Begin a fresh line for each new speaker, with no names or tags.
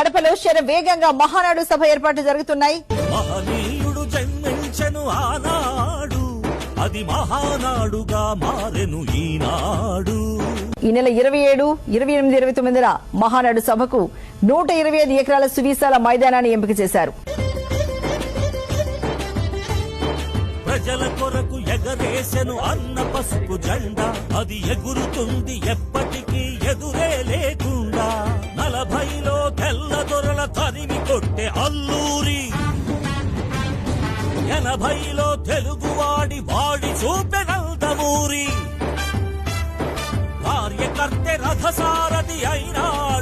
కడపలో శర వేగంగా మహానాడు సభ ఏర్పాట్లు జరుగుతున్నాయి.
మహనీయుడు జన్మించెను ఆనాడు. అది మహానాడుగా మారెను ఈనాడు.
ఈ నెల ఇరవై ఏడు ఇరవై ఎనిమిది ఇరవై తొమ్మిదిన మహానాడు సభకు నూట ఇరవై ఐదు ఎకరాల సువిశాల మైదానాన్ని ఎంపిక చేశారు.
ప్రజల కొరకు ఎగరేసెను అన్న పసుపు జెండా. అది ఎగురుతుంది ఎప్పటికీ కొట్టే అల్లూరి. ఎనభైలో తెలుగువాడి వాడి చూపెనందమూరి కార్యకర్త రథసారథి అయినాడు.